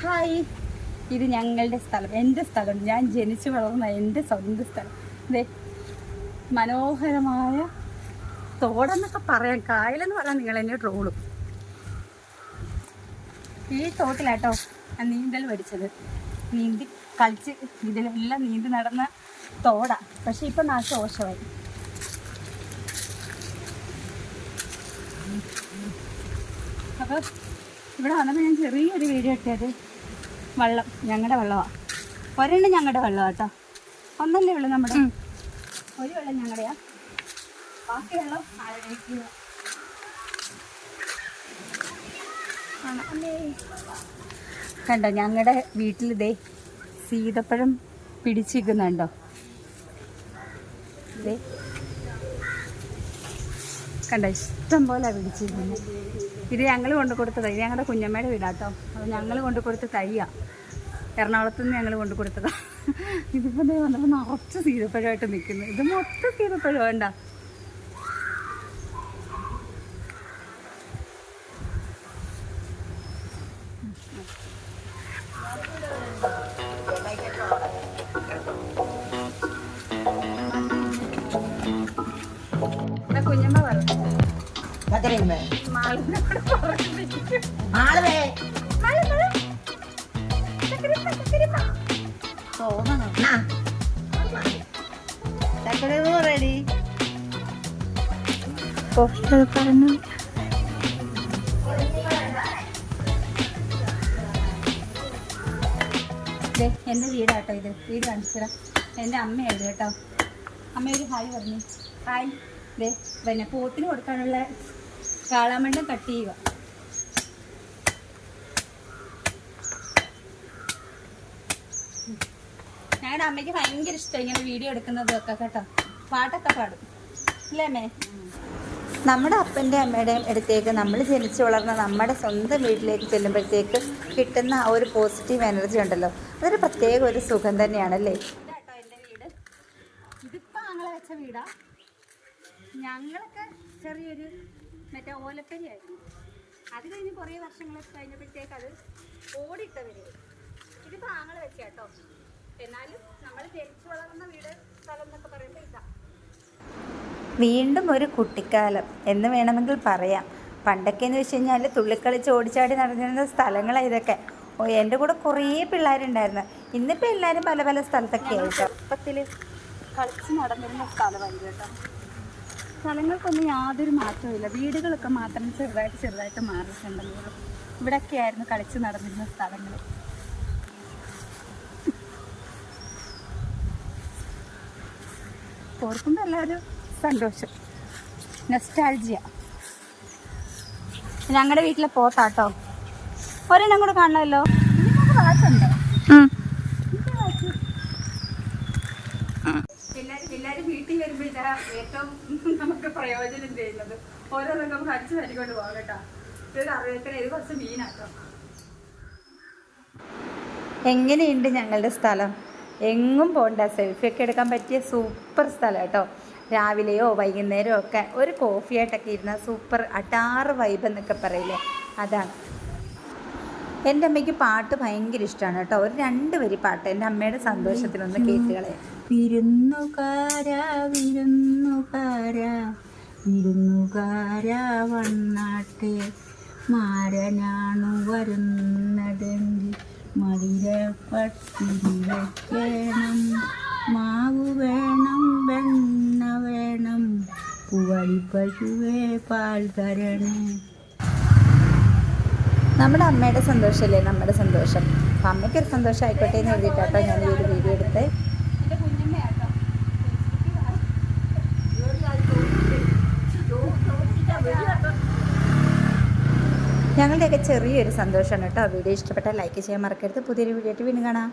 Hi. ഇത് ഞങ്ങളുടെ സ്ഥലം. എന്റെ സ്ഥലം. ഞാൻ ജനിച്ചു വളർന്ന എന്റെ സ്വന്തം സ്ഥലം. ഇതേ മനോഹരമായ തോടെന്നൊക്കെ പറയാം. കായലെന്ന് പറയാൻ നിങ്ങൾ എന്നെ ട്രോളും. ഈ തോട്ടിലാട്ടോ ഞാൻ നീന്തൽ പഠിച്ചത്. നീന്തി കളിച്ച് ഇതിലെല്ലാം നീന്തി നടന്ന തോടാ. പക്ഷെ ഇപ്പം നാശോഷമായി അപ്പോൾ ഇവിടെ വന്നപ്പോൾ ഞാൻ ചെറിയൊരു വീഡിയോ ഇട്ടത്. വെള്ളം. ഞങ്ങളുടെ വെള്ളമാണ് ഒരെണ്ണം ഞങ്ങളുടെ വെള്ളം കേട്ടോ ഒന്നല്ലേ ഉള്ളു നമ്മുടെ? ഒരു വെള്ളം ഞങ്ങളുടെയാ ബാക്കി വെള്ളം. കണ്ടോ ഞങ്ങളുടെ വീട്ടിൽ ഇതേ സീതപ്പഴം പിടിച്ചിരിക്കുന്നുണ്ടോ? ഇതേ കണ്ടോ ഇഷ്ടം പോലെ പിടിച്ചിരിക്കുന്നത് ഇത് ഞങ്ങൾ കൊണ്ടു കൊടുത്ത തൈ. ഞങ്ങളുടെ കുഞ്ഞമ്മയുടെ വീടാട്ടോ. അപ്പോൾ ഞങ്ങൾ കൊണ്ടു കൊടുത്ത തൈയാണ് എറണാകുളത്ത് നിന്ന് ഞങ്ങൾ കൊണ്ടു കൊടുത്തതാ. ഇതിപ്പോൾ വന്നപ്പോൾ നിറച്ച് സീതപ്പഴമായിട്ട് നിൽക്കുന്നു ഇത് മൊത്തം സീതപ്പഴം വേണ്ട. കുഞ്ഞമ്മ പറഞ്ഞു കക്കരയുമ്പേ മാളിനോട് പറഞ്ഞു ആളുവേ മാൾ മാൾ. ചക്കരപ്പ, ചക്കരപ്പ. തോന്നണം ചക്കര റെഡി പറഞ്ഞു എന്റെ വീടാട്ടോ ഇത്. വീട് കാണിച്ചതാ എന്റെ അമ്മയായിരുന്നു കേട്ടോ. അമ്മയൊരു ഒരു ഹായ് പറഞ്ഞു. ഹായ്. പിന്നെ പോത്തിന് കൊടുക്കാനുള്ള കാളാമണ്ണം കട്ട് ചെയ്യുക. ഞങ്ങളുടെ അമ്മയ്ക്ക് ഭയങ്കര ഇഷ്ടം ഇങ്ങനെ വീഡിയോ എടുക്കുന്നതൊക്കെ കേട്ടോ. പാട്ടൊക്കെ പാടും. അല്ലേ അമ്മേ? നമ്മുടെ അപ്പന്റെ അമ്മയുടെയും അടുത്തേക്ക് നമ്മൾ ജനിച്ചു വളർന്ന നമ്മുടെ സ്വന്തം വീട്ടിലേക്ക് ചെല്ലുമ്പോഴത്തേക്ക് കിട്ടുന്ന ആ ഒരു പോസിറ്റീവ് എനർജി ഉണ്ടല്ലോ. അതൊരു പ്രത്യേക ഒരു സുഖം തന്നെയാണല്ലേ? കേട്ടോ എന്റെ വീട്. ഇതിപ്പോൾ ഞങ്ങളെ വെച്ച വീടാ. ഞങ്ങളൊക്കെ ചെറിയൊരു മറ്റേ ഓലക്കരിയായിരുന്നു അത് കഴിഞ്ഞ് കുറേ വർഷങ്ങൾ കഴിഞ്ഞപ്പോഴത്തേക്ക് അത് ഓടിട്ട വീട് ഇതിപ്പോൾ ആങ്ങൾ വെച്ച കേട്ടോ എന്നാലും നമ്മൾ ജനിച്ചു വളർന്ന വീട് സ്ഥലം എന്നൊക്കെ പറയുമ്പോൾ ഇതാ. വീണ്ടും ഒരു കുട്ടിക്കാലം എന്ന് വേണമെങ്കിൽ പറയാം. പണ്ടൊക്കെ എന്ന് വെച്ച് കഴിഞ്ഞാൽ തുള്ളിക്കളിച്ച് ഓടിച്ചാടി നടന്നിരുന്ന സ്ഥലങ്ങളാണ് ഇതൊക്കെ. ഓ എന്റെ കൂടെ കുറേ പിള്ളേരുണ്ടായിരുന്നു. ഇന്നിപ്പോൾ എല്ലാവരും പല പല സ്ഥലത്തൊക്കെ ആയിട്ടോ കളിച്ച് നടന്നിരുന്ന സ്ഥലമായിരുന്നു കേട്ടോ. സ്ഥലങ്ങൾക്കൊന്നും യാതൊരു മാറ്റവുമില്ല. വീടുകളൊക്കെ മാത്രം ചെറുതായിട്ട് ചെറുതായിട്ട് മാറിയിട്ടുണ്ടെങ്കിലും ഇവിടെയൊക്കെ ആയിരുന്നു കളിച്ച് നടന്നിരുന്ന സ്ഥലങ്ങൾ. ഓർക്കുമ്പോൾ എല്ലാവരും സന്തോഷം. നെസ്റ്റാൾജിയ ഞങ്ങളുടെ വീട്ടിലെ പോത്താട്ടോ. ഒരെണ്ണം കൂടെ കാണണമല്ലോ. ഇതിനൊക്കെ ചെയ്യുന്നത്. ഓരോ നമുക്ക് അടിച്ചു തരിക്കൊണ്ട് പോകാം കേട്ടോ. ഇത് അറിയത്തിനെ ഇത് കുറച്ച് മീനാട്ടോ. എങ്ങനെയുണ്ട് ഞങ്ങളുടെ സ്ഥലം? എങ്ങും പോകണ്ട സെൽഫിയൊക്കെ എടുക്കാൻ പറ്റിയ സൂപ്പർ സ്ഥലം കേട്ടോ. രാവിലെയോ വൈകുന്നേരമോ ഒക്കെ ഒരു കോഫി ആയിട്ടൊക്കെ ഇരുന്ന സൂപ്പർ അട്ടാറ് വൈബ് എന്നൊക്കെ പറയില്ലേ? അതാണ്. എന്റെ അമ്മയ്ക്ക് പാട്ട് ഭയങ്കര ഇഷ്ടമാണ് കേട്ടോ. ഒരു രണ്ട് വരി പാട്ട്. എന്റെ അമ്മയുടെ സന്തോഷത്തിനൊന്ന് കേട്ടുകളെ വിരുന്നുകാര വിരുന്നുകാര. വിരുന്നുകാര വണ്ണാട്ടെ മാരനാണു വരുന്നതെങ്കിൽ മതിര പട്ടിരി വയ്ക്കണം മാവ് വേണം വെണ്ണ വേണം പൂവളി പശുവേ പാൽ തരണേ. നമ്മുടെ അമ്മയുടെ സന്തോഷമല്ലേ? നമ്മുടെ സന്തോഷം. അപ്പം അമ്മയ്ക്കൊരു സന്തോഷം ആയിക്കോട്ടെ എന്ന് എഴുതിയിട്ടാട്ടോ ഞാൻ ഈ ഒരു വീഡിയോ എടുത്ത്. ഞങ്ങളുടെയൊക്കെ ചെറിയൊരു സന്തോഷമാണ് കേട്ടോ. വീഡിയോ ഇഷ്ടപ്പെട്ടാൽ ലൈക്ക് ചെയ്യാൻ മറക്കരുത്. പുതിയൊരു വീഡിയോ ആയിട്ട് വീണ്ടും കാണാം.